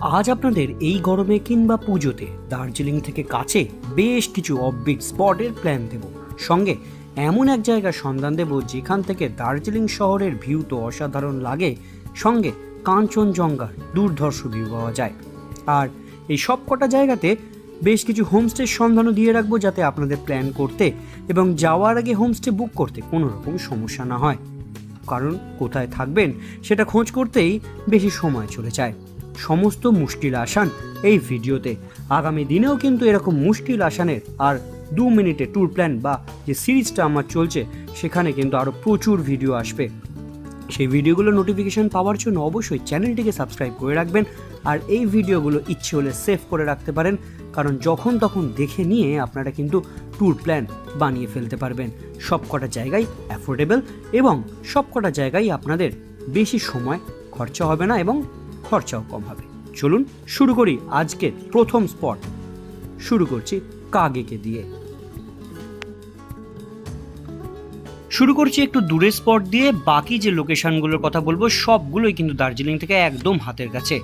আজ আপনাদের এই গরমে কিংবা পুজোতে দার্জিলিং থেকে কাছে বেশ কিছু অফবিট স্পটের প্ল্যান দেব। সঙ্গে এমন এক জায়গার সন্ধান দেব যেখান থেকে দার্জিলিং শহরের ভিউ তো অসাধারণ লাগে, সঙ্গে কাঞ্চনজঙ্ঘার দুর্ধর্ষ ভিউ পাওয়া যায়। আর এই সব কটা জায়গাতে বেশ কিছু হোমস্টের সন্ধানও দিয়ে রাখব যাতে আপনাদের প্ল্যান করতে এবং যাওয়ার আগে হোমস্টে বুক করতে কোনো রকম সমস্যা না হয়। কারণ কোথায় থাকবেন সেটা খোঁজ করতেই বেশি সময় চলে যায়। সমস্ত মুশকিল আসান এই ভিডিওতে। আগামী দিনেও কিন্তু এরকম মুশকিল আসানের আর দু মিনিটে ট্যুর প্ল্যান বা যে সিরিজটা আমার চলছে, সেখানে কিন্তু আরও প্রচুর ভিডিও আসবে। সেই ভিডিওগুলো নোটিফিকেশান পাওয়ার জন্য অবশ্যই চ্যানেলটিকে সাবস্ক্রাইব করে রাখবেন আর এই ভিডিওগুলো ইচ্ছে হলে সেভ করে রাখতে পারেন, কারণ যখন তখন দেখে নিয়ে আপনারা কিন্তু ট্যুর প্ল্যান বানিয়ে ফেলতে পারবেন। সব কটা জায়গায় অ্যাফোর্ডেবল এবং সব কটা জায়গায় আপনাদের বেশি সময় খরচা হবে না এবং খরচাও কম হবে। চলুন শুরু করি আজকের প্রথম স্পট শুরু করছি কাগেকে দিয়ে। শুরু করছি একটু দূরের স্পট দিয়ে, বাকি যে লোকেশনগুলোর কথা বলব, সবগুলোই কিন্তু দার্জিলিং থেকে একদম হাতের কাছে।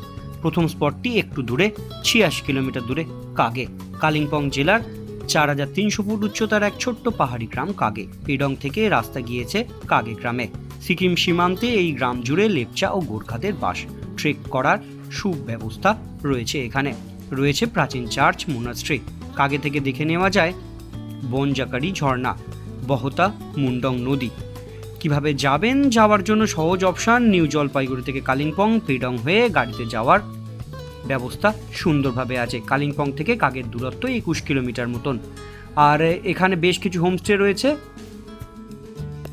প্রথম স্পটটি একটু দূরে, ছিয়াশি কিলোমিটার দূরে, কাগে, কালিম্পং জেলার চার হাজার তিনশো ফুট উচ্চতার এক ছোট্ট পাহাড়ি গ্রাম কাগে। পেডং থেকে রাস্তা গিয়েছে কাগে গ্রামে। সিকিম সীমান্তে এই গ্রাম জুড়ে লেপচা ও গোর্খাদের বাস। ট্রেক করার সুব্যবস্থা রয়েছে এখানে। রয়েছে প্রাচীন চার্চ, মোনাস্ট্রি। কাগে থেকে দেখে নেওয়া যায়, বনজাকারি ঝর্ণা, বহতা মুন্ডং নদী। কীভাবে যাবেন? যাওয়ার জন্য সহজ অপশান, নিউ জলপাইগুড়ি থেকে কালিম্পং, পেডং হয়ে গাড়িতে যাওয়ার ব্যবস্থা সুন্দরভাবে আছে। কালিম্পং থেকে কাগের দূরত্ব একুশ কিলোমিটার মতন। আর এখানে বেশ কিছু হোমস্টে রয়েছে।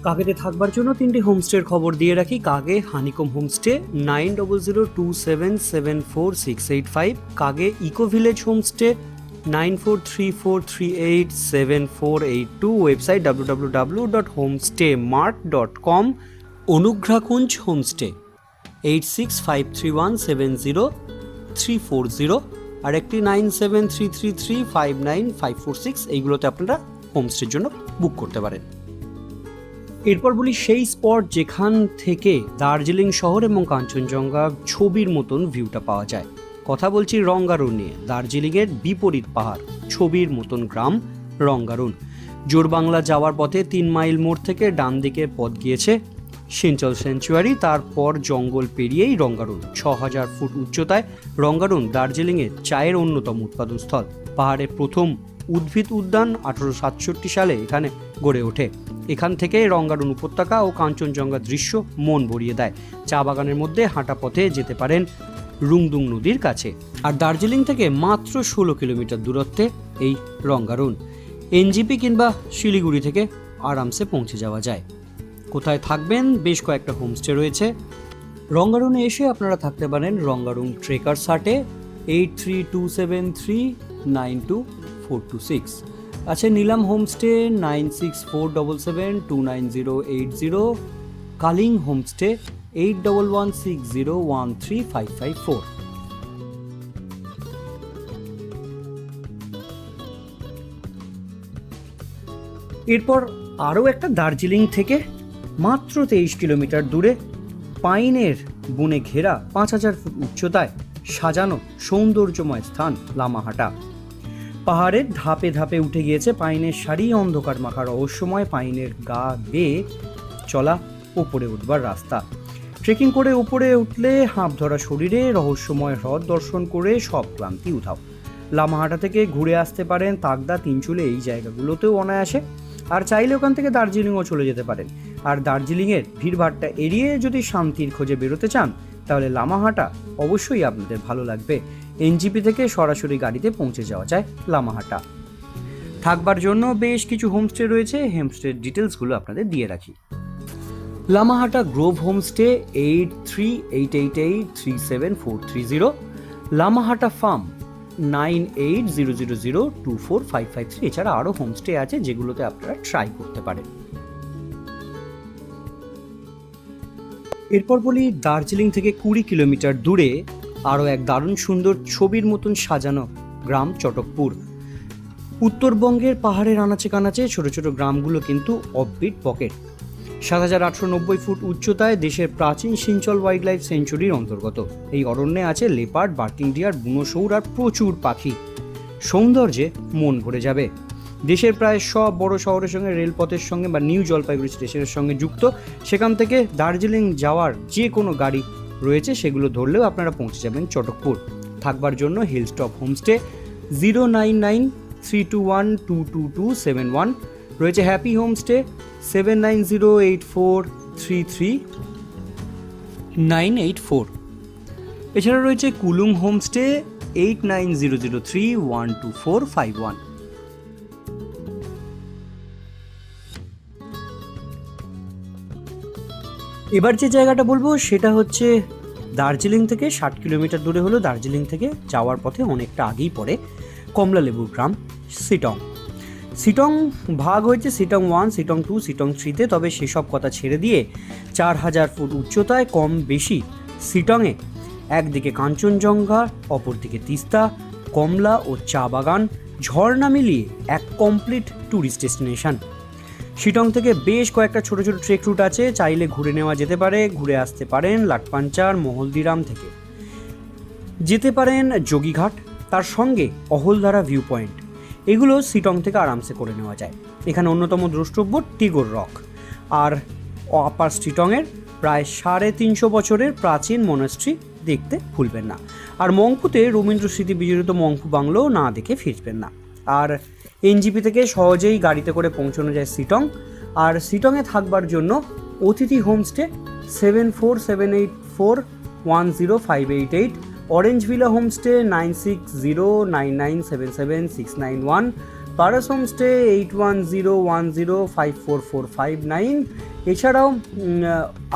কাগেতে থাকবার জন্য তিনটি হোমস্টের খবর দিয়ে রাখি। Kagey honeycomb homestay nine double zero two seven seven four six eight five Kagey eco village homestay nine four three four three eight seven four eight two website W W W dot homestay mart dot com অনুগ্রাকুঞ্জ homestay eight six five three one seven zero three four zero আর একটি nine seven three three three five nine five four six এইগুলোতে আপনারা হোমস্টের জন্য বুক করতে পারেন। এরপর বলি সেই spot যেখান থেকে দার্জিলিং শহর এবং কাঞ্চনজঙ্ঘা ছবির মতন ভিউটা পাওয়া যায়। কথা বলছি রঙ্গারুন নিয়ে। দার্জিলিংয়ের বিপরীত পাহাড়, ছবির মতন গ্রাম রঙ্গারুন। জোরবাংলা যাওয়ার পথে তিন মাইল মোড় থেকে ডান দিকের পথ গিয়েছে সিঞ্চল সেঞ্চুয়ারি তারপর জঙ্গল পেরিয়েই রঙ্গারুন। ছ হাজার ফুট উচ্চতায় রঙ্গারুন দার্জিলিংয়ের চায়ের অন্যতম উৎপাদনস্থল। পাহাড়ে প্রথম উদ্ভিদ উদ্যান আঠারোশো সাতষট্টি সালে এখানে গড়ে ওঠে। এখান থেকে রঙ্গারুন উপত্যকা ও কাঞ্চনজঙ্ঘা দৃশ্য মন ভরিয়ে দেয়। চা বাগানের মধ্যে হাঁটা পথে যেতে পারেন রুংদুং নদীর কাছে। আর দার্জিলিং থেকে মাত্র ষোলো কিলোমিটার দূরত্বে এই রঙ্গারুন এনজিপি কিংবা শিলিগুড়ি থেকে আরামসে পৌঁছে যাওয়া যায়। কোথায় থাকবেন? বেশ কয়েকটা হোমস্টে রয়েছে। রঙ্গারুনে এসে আপনারা থাকতে পারেন Rangaroon trekker সাটে eight three two seven three nine two four two six আছে Nilam homestay nine six four double seven two nine zero eight zero, কালিং homestay eight double one six zero one three five five four. এরপর আরও একটা দার্জিলিং থেকে মাত্র তেইশ kilometre দূরে পাইনের বনে ঘেরা পাঁচ হাজার ফুট উচ্চতায় সাজানো সৌন্দর্যময় স্থান লামাহাটা। পাহাড়ের ধাপে ধাপে উঠে গিয়েছে পাইনের সারি অন্ধকার মাখা রহস্যময় পাইনের গা বেয়ে চলা ওপরে উঠবার রাস্তা। ট্রেকিং করে উপরে উঠলে হাঁপ ধরা শরীরে রহস্যময় হ্রদ দর্শন করে সব ক্লান্তি উঠাও লামাহাটা থেকে ঘুরে আসতে পারেন তাগদা তিনচুলে এই জায়গাগুলোতেও অনায়াসে। আর চাইলে ওখান থেকে দার্জিলিংও চলে যেতে পারেন। আর দার্জিলিংয়ের ভিড়ভাড়টা এড়িয়ে যদি শান্তির খোঁজে বেরোতে চান, তাহলে লামাহাটা অবশ্যই আপনাদের ভালো লাগবে। এনজিপি থেকে সরাসরি গাড়িতে পৌঁছে যাওয়া যায় লামাহাটা। থাকবার জন্য বেশ কিছু হোমস্টে রয়েছে হোমস্টের ডিটেলসগুলো আপনাদের দিয়ে রাখি। Lamahatta grove homestay eight three eight eight eight three seven four three zero, Lamahatta farm nine eight zero zero zero two four five five three. এছাড়া আরও হোমস্টে আছে যেগুলোতে আপনারা ট্রাই করতে পারেন। এরপর বলি দার্জিলিং থেকে কুড়ি কিলোমিটার দূরে আরও এক দারুণ সুন্দর ছবির মতন সাজানো গ্রাম চটকপুর। উত্তরবঙ্গের পাহাড়ের আনাচে কানাচে ছোট ছোট গ্রামগুলো কিন্তু অফবিট পকেট। সাত হাজার আটশো নব্বই ফুট উচ্চতায় দেশের প্রাচীন সিঞ্চল ওয়াইল্ড লাইফ সেঞ্চুরির অন্তর্গত। এই অরণ্যে আছে লেপার্ড, বার্কিং ডিয়ার বুনোসৌর আর প্রচুর পাখি। সৌন্দর্যে মন ভরে যাবে। দেশের প্রায় সব বড় শহরের সঙ্গে রেলপথের সঙ্গে বা নিউ জলপাইগুড়ি স্টেশনের সঙ্গে যুক্ত, সেখান থেকে দার্জিলিং যাওয়ার যে কোনো গাড়ি রয়েছে, সেগুলো ধরলেও আপনারা পৌঁছে যাবেন চটকপুর। থাকবার জন্য hill stop homestay zero nine nine three two one two two two seven one রয়েছে happy homestay seven nine zero eight four three three nine eight four এছাড়া রয়েছে Kulung homestay eight nine zero zero three one two four five one এবার যে জায়গাটা বলব, সেটা হচ্ছে দার্জিলিং থেকে ষাট কিলোমিটার দূরে হলো দার্জিলিং থেকে যাওয়ার পথে অনেকটা আগেই পড়ে কমলালেবুর গ্রাম, সিটং। সিটং ভাগ হয়েছে সিটং ওয়ান, সিটং টু, সিটং থ্রিতে, তবে সেসব কথা ছেড়ে দিয়ে চার হাজার ফুট উচ্চতায় কম বেশি সিটংয়ে একদিকে কাঞ্চনজঙ্ঘা, অপরদিকে তিস্তা, কমলা ও চা বাগান, ঝর্ণা মিলিয়ে এক কমপ্লিট ট্যুরিস্ট ডেস্টিনেশন শিটং থেকে বেশ কয়েকটা ছোট ছোট ট্রেক রুট আছে, চাইলে ঘুরে নেওয়া যেতে পারে, ঘুরে আসতে পারেন লাটপাঞ্চার মহলদিরাম থেকে। যেতে পারেন যোগীঘাট, তার সঙ্গে অহলধারা ভিউ পয়েন্ট এগুলো শিটং থেকে আরামসে করে নেওয়া যায়। এখানে অন্যতম দ্রষ্টব্য টিগোর রক। আর আপার স্টিটংয়ের প্রায় সাড়ে তিনশো বছরের প্রাচীন মনাস্ট্রি দেখতে ভুলবেন না। আর মংপুতে রবীন্দ্র স্মৃতি বিজড়িত মংপু বাংলো না দেখে ফিরবেন না। আর এনজিপি থেকে সহজেই গাড়িতে করে পৌঁছানো যায় সিটং। আর সিটংয়ে থাকবার জন্য Atithi homestay seven four seven eight four one zero five eight eight, orange villa homestay nine six zero nine nine seven seven six nine one, Paras homestay eight one zero one zero five four four five nine. এছাড়াও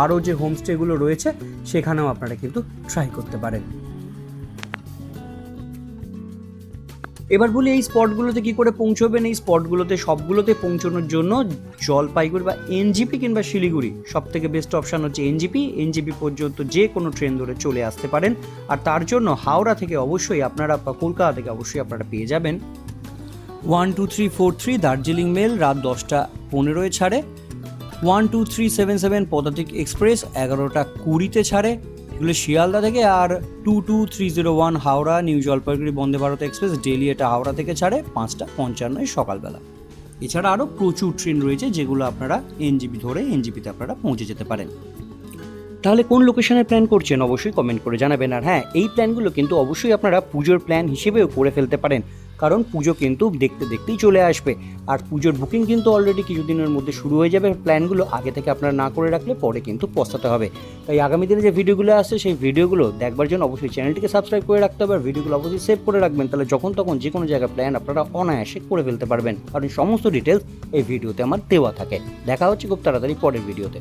আরও যে হোমস্টেগুলো রয়েছে, সেখানেও আপনারা কিন্তু try করতে পারেন। এবার বলি এই স্পটগুলোতে কি করে পৌঁছবেন? এই স্পটগুলোতে, সবগুলোতে পৌঁছানোর জন্য জলপাইগুড়ি বা এনজিপি কিংবা শিলিগুড়ি সব থেকে বেস্ট অপশান হচ্ছে এনজিপি। এনজিপি পর্যন্ত যে কোনো ট্রেন ধরে চলে আসতে পারেন। আর তার জন্য হাওড়া থেকে অবশ্যই আপনারা বা কলকাতা থেকে অবশ্যই আপনারা পেয়ে যাবেন। One two three four three Darjeeling mail রাত দশটা পনেরোয় ছাড়ে। One two three seven seven Padatik express এগারোটা কুড়িতে ছাড়ে। এগুলো শিয়ালদা থেকে আর two two three zero one Howrah, new Jalpaiguri, Vande Bharat express daily এটা হাওড়া থেকে ছাড়ে পাঁচটা পঞ্চান্নয় সকালবেলা। এছাড়া আরও প্রচুর ট্রেন রয়েছে যেগুলো আপনারা এনজিপি ধরে এনজিপিতে আপনারা পৌঁছে যেতে পারেন। তাহলে কোন লোকেশনে প্ল্যান করছেন? অবশ্যই কমেন্ট করে জানাবেন। আর হ্যাঁ এই প্ল্যানগুলো কিন্তু অবশ্যই আপনারা পুজোর প্ল্যান হিসেবেও করে ফেলতে পারেন। কারণ পুজো কিন্তু দেখতে দেখতেই চলে আসবে। আর পুজোর বুকিং কিন্তু অলরেডি কিছুদিনের মধ্যে শুরু হয়ে যাবে। প্ল্যানগুলো আগে থেকে আপনারা না করে রাখলে পরে কিন্তু পস্তাতে হবে। তাই আগামী দিনে যে ভিডিওগুলো আসছে, সেই ভিডিওগুলো দেখবার জন্য অবশ্যই চ্যানেলটিকে সাবস্ক্রাইব করে রাখতে হবে। আর ভিডিওগুলো অবশ্যই সেভ করে রাখবেন। তাহলে যখন তখন যে কোনো জায়গায় প্ল্যান আপনারা অনায়াসে করে ফেলতে পারবেন। কারণ সমস্ত ডিটেলস এই ভিডিওতে আমার দেওয়া থাকে। দেখা হচ্ছে খুব তাড়াতাড়ি পরের ভিডিওতে।